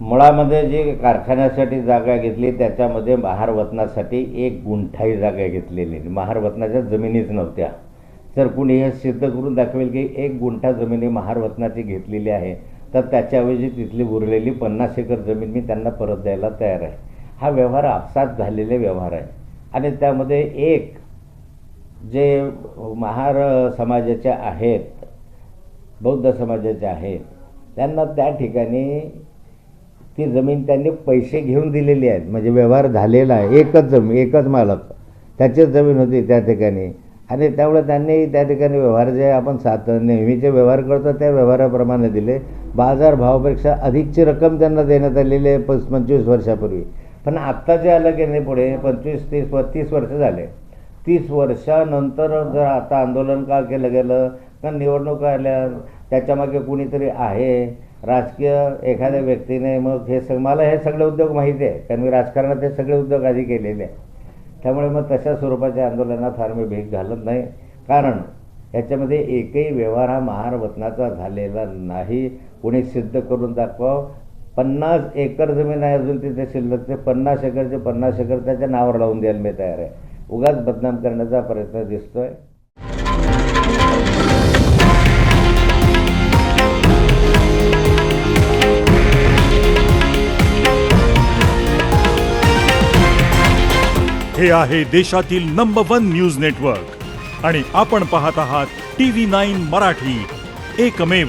मुळामध्ये जी कारखान्यासाठी जागा घेतली त्याच्यामध्ये महारवतनासाठी एक गुंठाई जागा घेतलेली. महारवतनाच्या जमिनीच नव्हत्या. जर कुणी हे सिद्ध करून दाखवेल की एक गुंठा जमिनी महारवतनाची घेतलेली आहे तर त्याच्याऐवजी तिथली उरलेली पन्नास एकर जमीन मी त्यांना परत द्यायला तयार आहे. हा व्यवहार आपसात झालेले व्यवहार आहे. आणि त्यामध्ये एक जे महार समाजाचे आहेत बौद्ध समाजाचे आहेत त्यांना त्या ठिकाणी ती जमीन त्यांनी पैसे घेऊन दिलेली आहेत. म्हणजे व्यवहार झालेला आहे. एकच जमीन एकच मालक. त्याचीच जमीन होती त्या ठिकाणी. आणि त्यामुळे त्यांनी त्या ठिकाणी व्यवहार जे आपण सात नेहमीचे व्यवहार करतो त्या व्यवहाराप्रमाणे दिले. बाजार भावापेक्षा अधिकची रक्कम त्यांना देण्यात आलेली आहे पस पंचवीस वर्षापूर्वी. पण आत्ता जे आलं की नाही पुढे पंचवीस तीस तीस वर्ष झाले. तीस वर्षानंतर जर आता आंदोलन का केलं गेलं का निवडणुका आल्या त्याच्यामागे कुणीतरी आहे? राजकीय एखाद्या व्यक्तीने मग हे सग मला हे सगळे उद्योग माहिती आहे कारण मी राजकारणात हे सगळे उद्योग आधी केलेले आहे. त्यामुळे मग तशा स्वरूपाच्या आंदोलनात फार मी भीक घालत नाही. कारण याच्यामध्ये एकही व्यवहार हा महारवतनाचा झालेला नाही. कोणी सिद्ध करून दाखवाव? पन्नास एकर जमीन आहे अजून तिथे शिल्लक ते पन्नास एकरचे पन्नास एकर त्याच्या नावावर लावून द्यायला मी तयार आहे. उगाच बदनाम करण्याचा प्रयत्न दिसतोय. हे आहे देशातील नंबर वन न्यूज नेटवर्क आणि आपण पाहत आहात टी व्ही नाईन मराठी. एकमेव